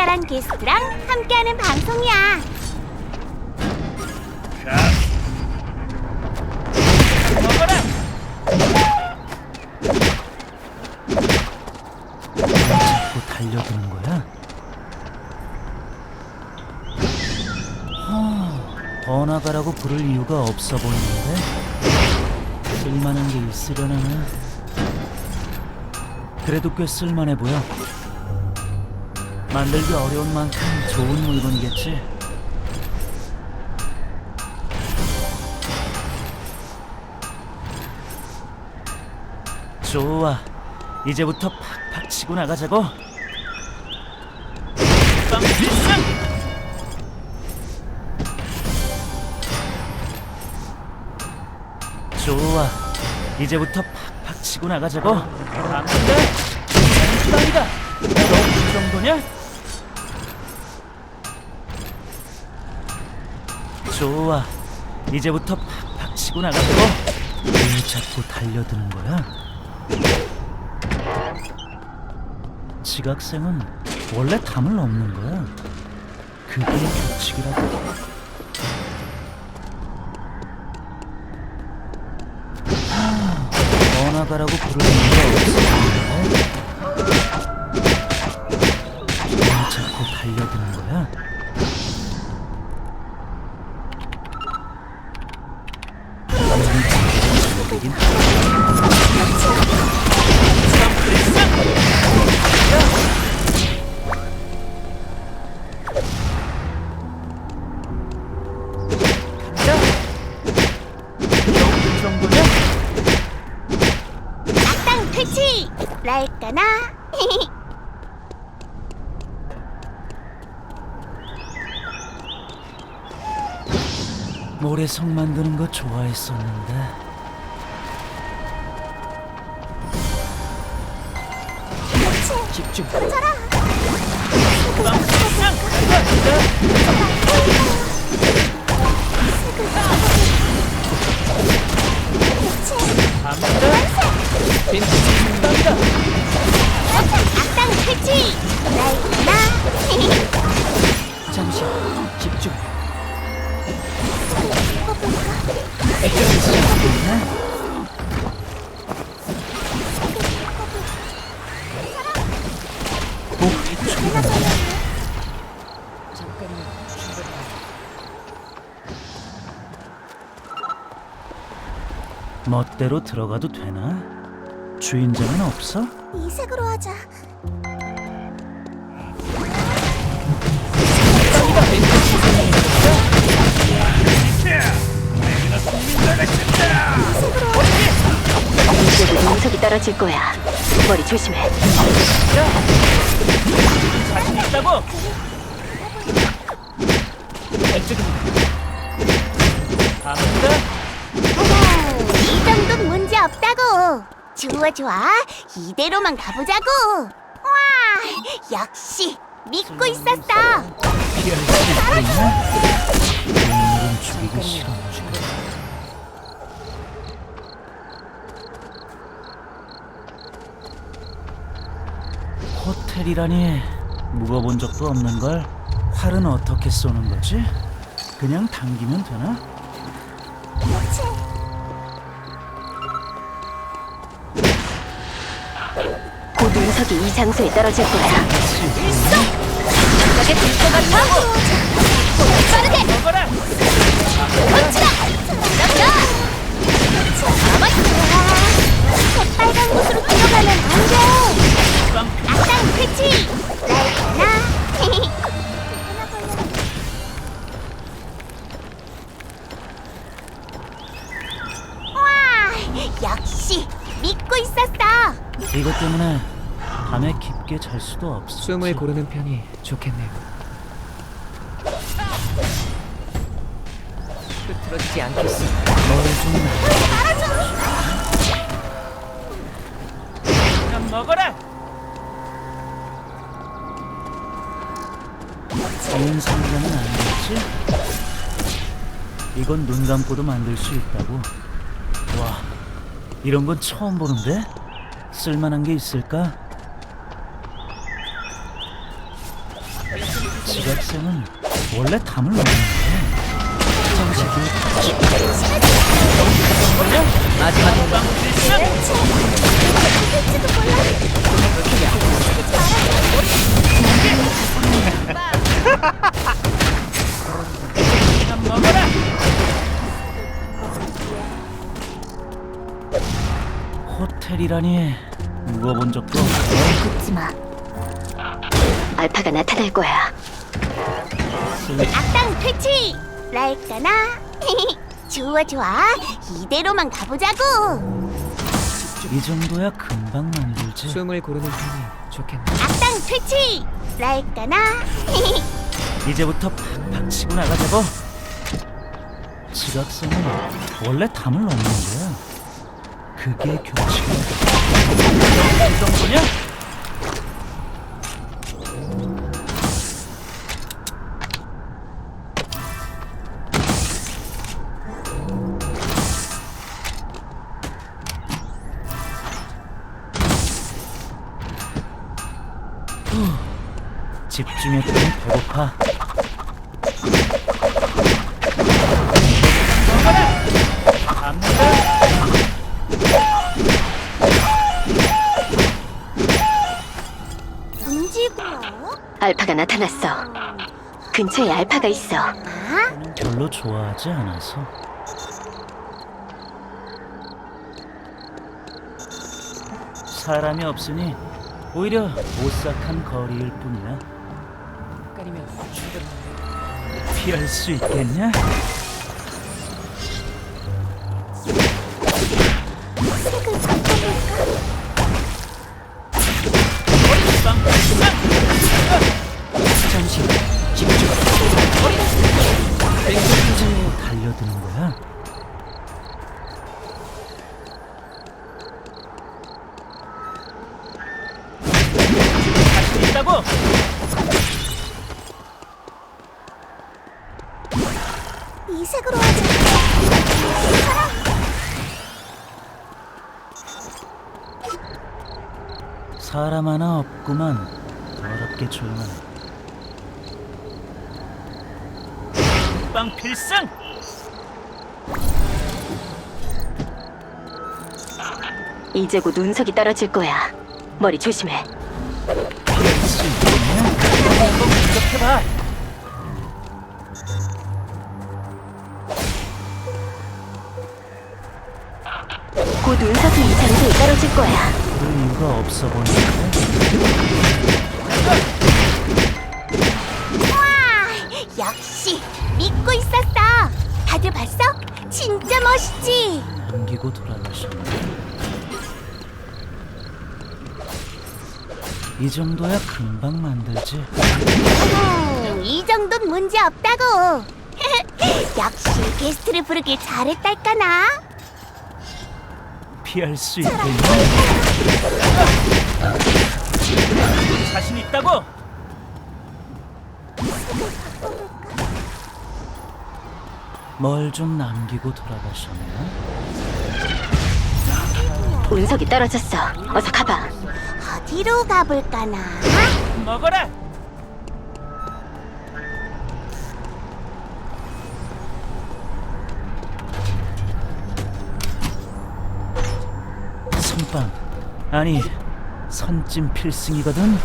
특별한 게스트랑 함께하는 방송이야. 먹어라. 자꾸 달려드는 거야? 하, 더 나가라고 부를 이유가 없어 보이는데 쓸만한 게 있으려나? 그래도 꽤 쓸만해 보여. 만들기 어려운 만큼 좋은 물건이겠지. 좋아. 이제부터 팍팍 치고 나가자고. 좋아. 이제부터 팍팍 치고 나가자고. 갑니다. 빵이다. 너이 정도냐? 좋아. 이제부터 팍팍 치고 나가자고. 왜 자꾸 달려드는 거야? 지각생은 원래 담을 없는 거야. 그게 규칙이라고. 하, 더 나가라고 부르는 이유가 없어. 왜 자꾸 달려드는 모래성 만드는 거 좋아했었는데 집중. 잠시. 멋대로 들어가도 되나? 주인장은 없어? 이색으로 하자. 이제도 녀석이 떨어질 거야. 머리 조심해. 자신 있다고. 갑니다. 이 정도는 문제 없다고. 좋아 좋아. 이대로만 가보자고. 와, 역시 믿고 있었어. 오늘은 죽이기 싫어 호텔이라니 묵어본 적도 없는 걸 활은 어떻게 쏘는 거지? 그냥 당기면 되나? 곧 녀석이 이 장소에 떨어질 거야. 저게 될것 같아. 빠르게 먹어라. 멈추라. 잘 수도 없어. 숨을 고르는 편이 좋겠네요. 흐트러지지 않겠어. 뭘좀 그냥 먹어라. 좋은 상자는 아니겠지? 이건 눈 감고도 만들 수 있다고. 와, 이런 건 처음 보는데? 쓸만한 게 있을까? 지각생은 원래 담을 넣는데! 호텔이라니 묵어본 적도 없어 묻지 마. 알파가 나타날 거야. 악당 퇴치! 랄까나? 좋아 좋아 이대로만 가보자고 이 정도야 금방 만들지 숨을 고르는 편이 좋겠네. 악당 퇴치! 랄까나? 이제부터 팍팍 치고 나가자고 지각생은 원래 담을 넣는 거야 그게 교칙이야 이 정도냐? 집중했더니 배고파. 움직여? 알파가 나타났어. 근처에 알파가 있어. 아? 별로 좋아하지 않아서 사람이 없으니 오히려 오싹한 거리일 뿐이야. 피할 수 있겠냐? 조용하네 빵 필승! 이제 곧 운석이 떨어질 거야. 머리 조심해. 한번 공격해봐! 곧 운석이 이 장소에 떨어질 거야. 그럴 이유가 없어 보이는데 다들 봤어? 진짜 멋있지? 남기고 돌아가셨네 이 정도야 금방 만들지 음, 이 정도는 문제 없다고 역시 게스트를 부르길 잘했달까나 피할 수 있겠냐? 자신 있다고! 뭘 좀 남기고 돌아가셨네 운석이 떨어졌어. 어서 가봐. 어디로 가볼까나 먹어라! 선빵 아니 선찜 필승이거든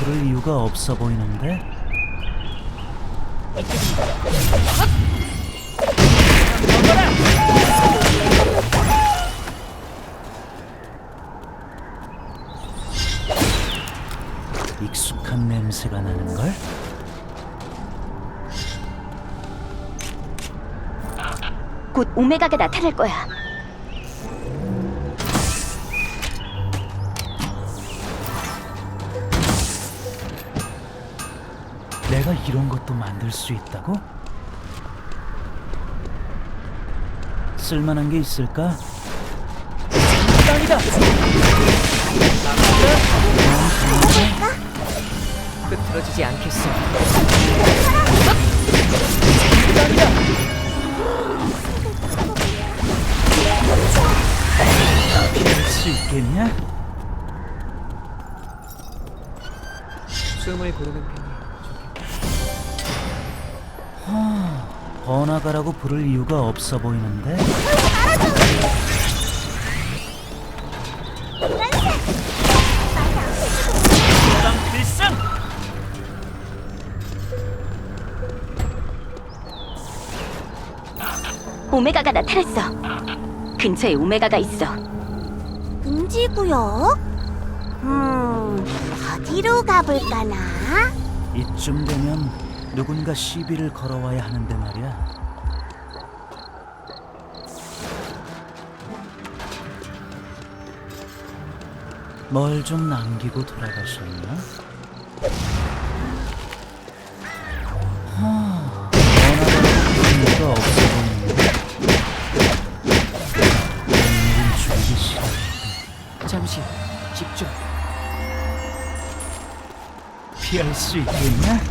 부를 이유가 없어 보이는데! 익숙한 냄새가 나는걸? 곧 오메가가 나타날 거야. 이런 것도 만들 수 있다고? 쓸만한 게 있을까? 땅이다. 흐트러지지 않겠어. 할수 있겠냐? 숨을 고르는 편 이 좋겠네. 번화가라고 부를 이유가 없어 보이는데? 필승. 오메가가 나타났어. 근처에 오메가가 있어. 금지구역? 음, 어디로 가볼까나? 이쯤 되면 누군가 시비를 걸어와야 하는데 말이야. 뭘 좀 남기고 돌아가셨나? 하, 이유가 없어. 오늘은 죽이기 싫어. 잠시 집중. 피할 수 있겠냐?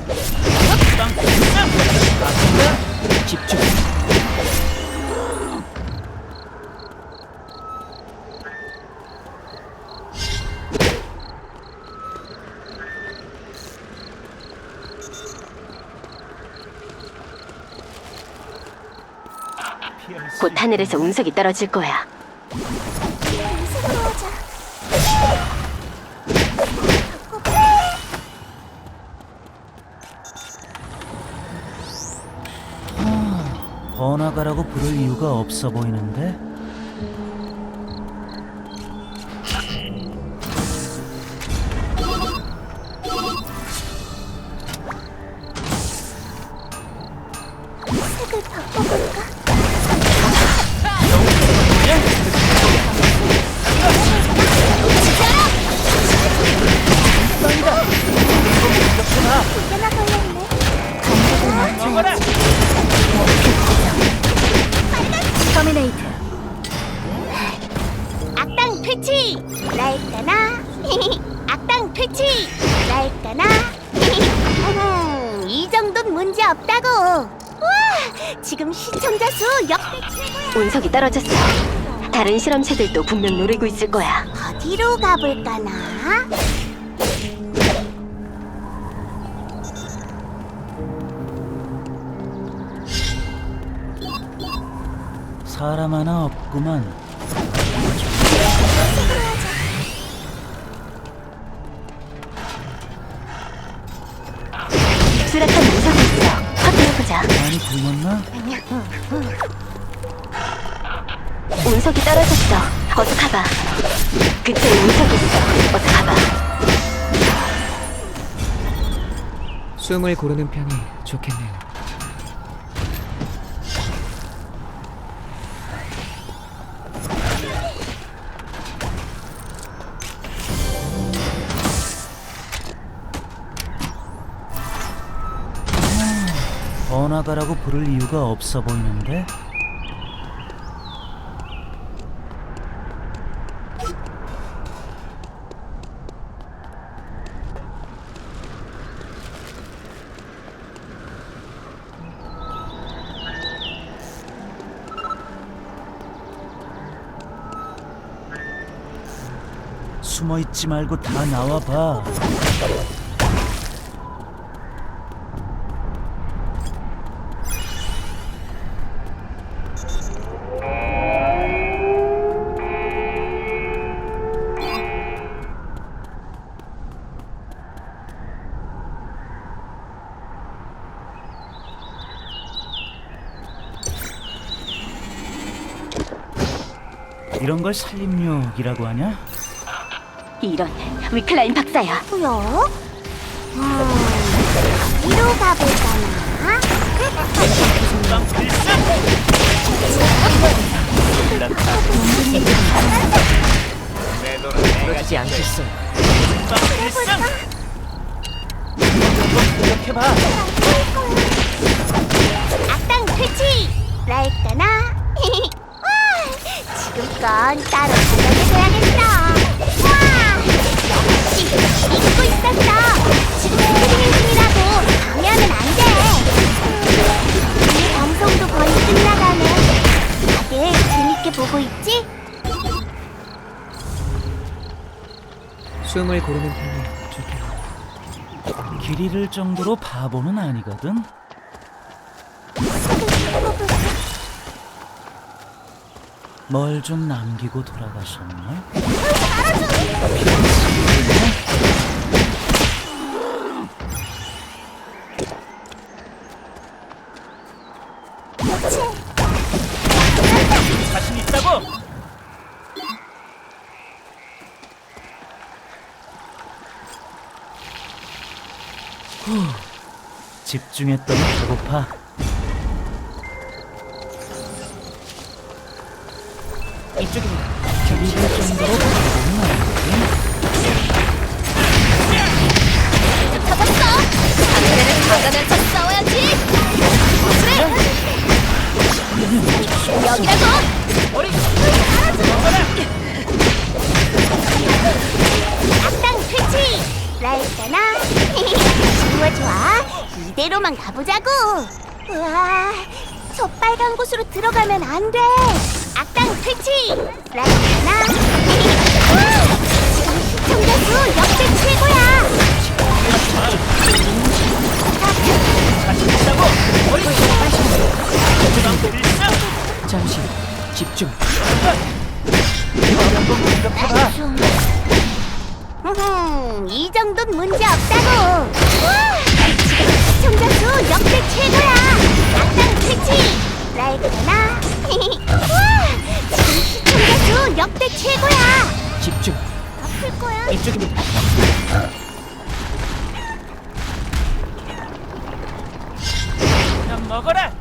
곧 하늘에서 운석이 떨어질 거야. 오자. 번화가라고 부를 이유가 없어 보이는데? 먹어라. 터미네이트. 악당 퇴치! 날까나? 악당 퇴치! 날까나? 어흥, 이 정도는 문제 없다고! 와! 지금 시청자 수 역대 최고야! 운석이 떨어졌어. 다른 실험체들도 분명 노리고 있을 거야. 어디로 가볼까나? 사람 하나 없구만. 수락한 운석이 있어. 확인해보자. 많이 굶었나? 운석이 떨어졌어. 어서 가봐. 그쪽에 운석이 있어. 어서 가봐. 숨을 고르는 편이 좋겠네요. 번화가라고 부를 이유가 없어 보이는데? 숨어 있지 말고 다 나와 봐. 걸 살림욕이라고 하냐? 이런 위클라인 박사야. 뭐요? 음, 어디로 가볼까나? 흐트러지지 않겠어. 공격해봐. 악당 퇴치! 랄까나? 와! 지금껏 따로 가져줘야겠어. 와! 역시 믿고 있었어. 지금 스크리닝 중이라고 방해하면 안 돼. 이 방송도 거의 끝나가네. 다들 재밌게 보고 있지? 숨을 고르는 편이 좋겠네요. 길 잃을 정도로 바보는 아니거든. 뭘 좀 남기고 돌아가셨나? 자신 있다고. 집중했더니 배고파. 이쪽입니다. 길 잃을 정도로! 악당 퇴치! 라이까나? 좋아 좋아 이대로만 가보자고! 우와 저 빨간 곳으로 들어가면 안 돼! 악당 퇴치! 라이까나? 지금 시청자 수 역대 최고야! 자신 있다고. 필승. 잠시 집중. 흠, 이 정도는 문제 없다고. 우와, 지금 시청자 수 역대 최고야. 악당 퇴치. 라이크나. 우와, 수 역대 최고야. 집중. 아플 거야. 이쪽입니다. 그냥 먹어라.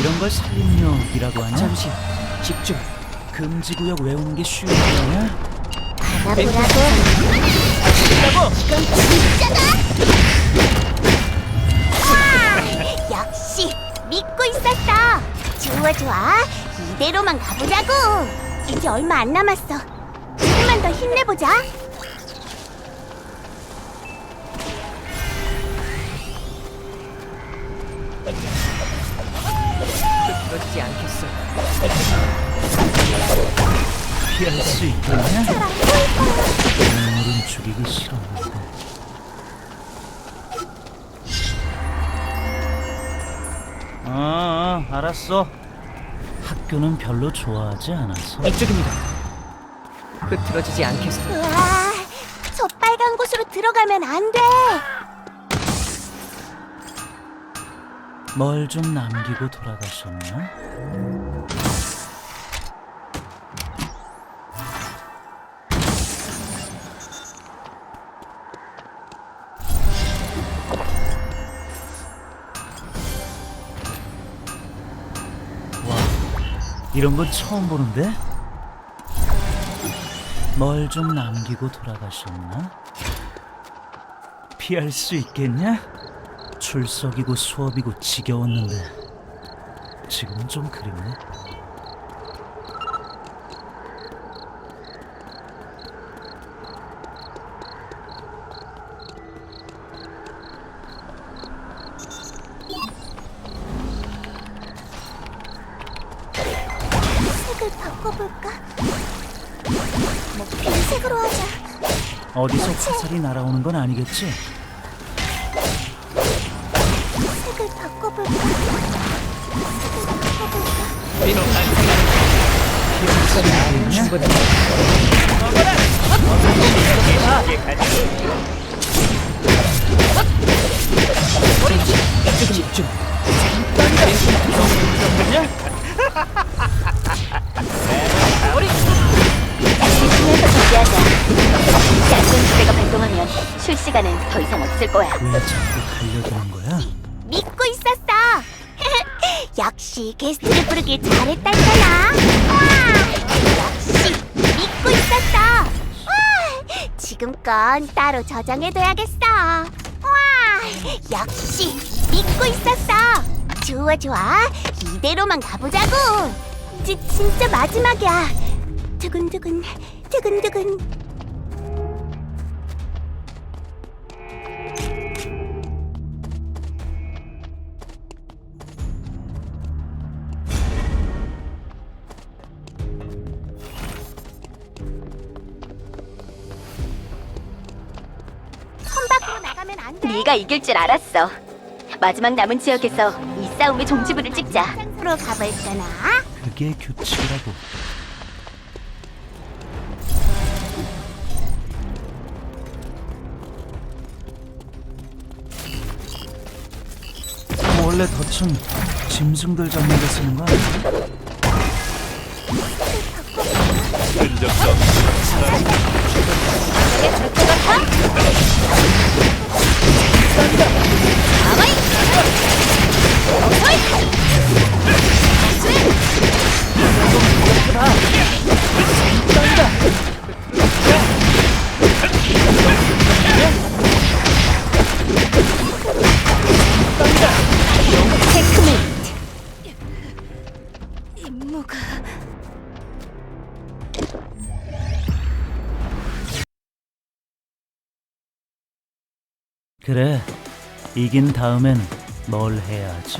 이런 걸 살림욕이라고 하냐? 잠시 집중. 금지구역 외우는 게 쉬운 거냐? 받아보라고. 있다고. 이건 진짜다. 와, 역시 믿고 있었어. 좋아 좋아. 이대로만 가보자고. 이제 얼마 안 남았어. 조금만 더 힘내보자. 그러지 않겠어. 피할 수 있겠냐? 알았어. 학교는 별로 좋아하지 않아서. 이쪽입니다. 흐트러지지 않겠어. 우와, 저 빨간 곳으로 들어가면 안 돼. 뭘 좀 남기고 돌아가셨나? 이런 건 처음 보는데? 뭘 좀 남기고 돌아가셨나? 피할 수 있겠냐? 출석이고 수업이고 지겨웠는데 지금은 좀 그립네. 색을 바꿔볼까? 뭐 흰색으로 하자. 어디서 화살이 날아오는 건 아니겠지? 색을 바꿔볼까? 색을 바꿔볼까? 충분해. 이쪽 집중. 집중해서 쉴 시간은 더 이상 없을 거야. 왜 자꾸 달려드는 거야? 믿고 있었어. 역시 게스트를 부르길 잘했다니까. 와, 역시 믿고 있었어. 와, 지금껏 이건 따로 저장해둬야겠어. 와, 역시 믿고 있었어. 좋아, 좋아. 이대로만 가보자고. 지, 진짜 마지막이야. 두근두근, 두근두근. 이길 줄 알았어. 마지막 남은 지역에서 이 싸움의 종지부를 찍자. 장소로 가볼까나? 그게 규칙이라고. 원래 덫은 짐승들 잡는 데 쓰는 거 아니야? 임무가 이긴 다음엔 뭘 해야 하지?